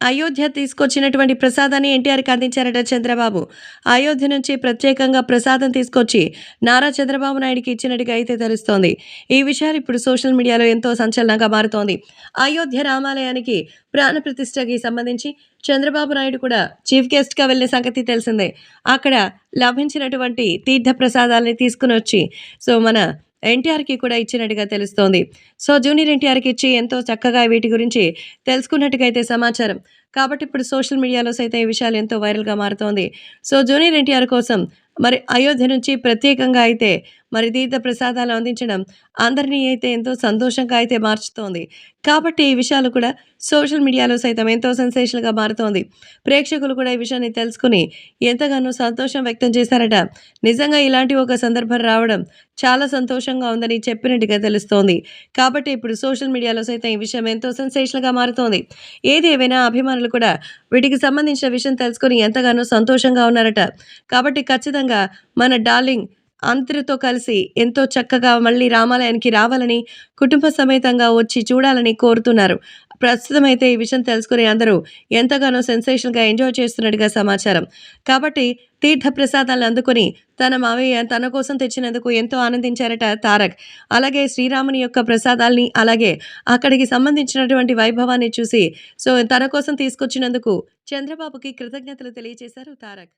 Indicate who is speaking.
Speaker 1: అయోధ్య తీసుకొచ్చినటువంటి ప్రసాదాన్ని ఎన్టీఆర్కి అందించారట చంద్రబాబు. అయోధ్య నుంచి ప్రత్యేకంగా ప్రసాదం తీసుకొచ్చి నారా చంద్రబాబు నాయుడికి ఇచ్చినట్టుగా అయితే తెలుస్తోంది. ఈ విషయాలు ఇప్పుడు సోషల్ మీడియాలో ఎంతో సంచలనంగా మారుతోంది. అయోధ్య రామాలయానికి ప్రాణ ప్రతిష్టకి సంబంధించి చంద్రబాబు నాయుడు కూడా చీఫ్ గెస్ట్గా వెళ్ళిన సంగతి తెలిసిందే. అక్కడ లభించినటువంటి తీర్థ ప్రసాదాలని తీసుకుని వచ్చి సో మన ఎన్టీఆర్కి కూడా ఇచ్చినట్టుగా తెలుస్తోంది. సో జూనియర్ ఎన్టీఆర్కి ఇచ్చి ఎంతో చక్కగా వీటి గురించి తెలుసుకున్నట్టుగా అయితే సమాచారం. కాబట్టి ఇప్పుడు సోషల్ మీడియాలో సైతం ఈ విషయాలు ఎంతో వైరల్గా మారుతోంది. సో జూనియర్ ఎన్టీఆర్ కోసం మరి అయోధ్య నుంచి ప్రత్యేకంగా అయితే మరి తీర్థ ప్రసాదాలు అందించడం అందరినీ అయితే ఎంతో సంతోషంగా అయితే మార్చుతోంది. కాబట్టి ఈ విషయాలు కూడా సోషల్ మీడియాలో సైతం ఎంతో సెన్సేషన్గా మారుతోంది. ప్రేక్షకులు కూడా ఈ విషయాన్ని తెలుసుకుని ఎంతగానో సంతోషం వ్యక్తం చేశారట. నిజంగా ఇలాంటి ఒక సందర్భం రావడం చాలా సంతోషంగా ఉందని చెప్పినట్టుగా తెలుస్తోంది. కాబట్టి ఇప్పుడు సోషల్ మీడియాలో సైతం ఈ విషయం ఎంతో సెన్సేషన్గా మారుతోంది. ఏది ఏవైనా అభిమానులు కూడా వీటికి సంబంధించిన విషయం తెలుసుకొని ఎంతగానో సంతోషంగా ఉన్నారట. కాబట్టి ఖచ్చితంగా మన డార్లింగ్ అందరితో కలిసి ఎంతో చక్కగా మళ్ళీ రామాలయానికి రావాలని కుటుంబ సమేతంగా వచ్చి చూడాలని కోరుతున్నారు. ప్రస్తుతం అయితే ఈ విషయం తెలుసుకుని అందరూ ఎంతగానో సెన్సేషన్గా ఎంజాయ్ చేస్తున్నట్టుగా సమాచారం. కాబట్టి తీర్థ ప్రసాదాలను అందుకుని తన మావయ్య తన కోసం తెచ్చినందుకు ఎంతో ఆనందించారట తారక్. అలాగే శ్రీరాముని యొక్క ప్రసాదాల్ని అలాగే అక్కడికి సంబంధించినటువంటి వైభవాన్ని చూసి సో తన కోసం తీసుకొచ్చినందుకు చంద్రబాబుకి కృతజ్ఞతలు తెలియజేశారు తారక్.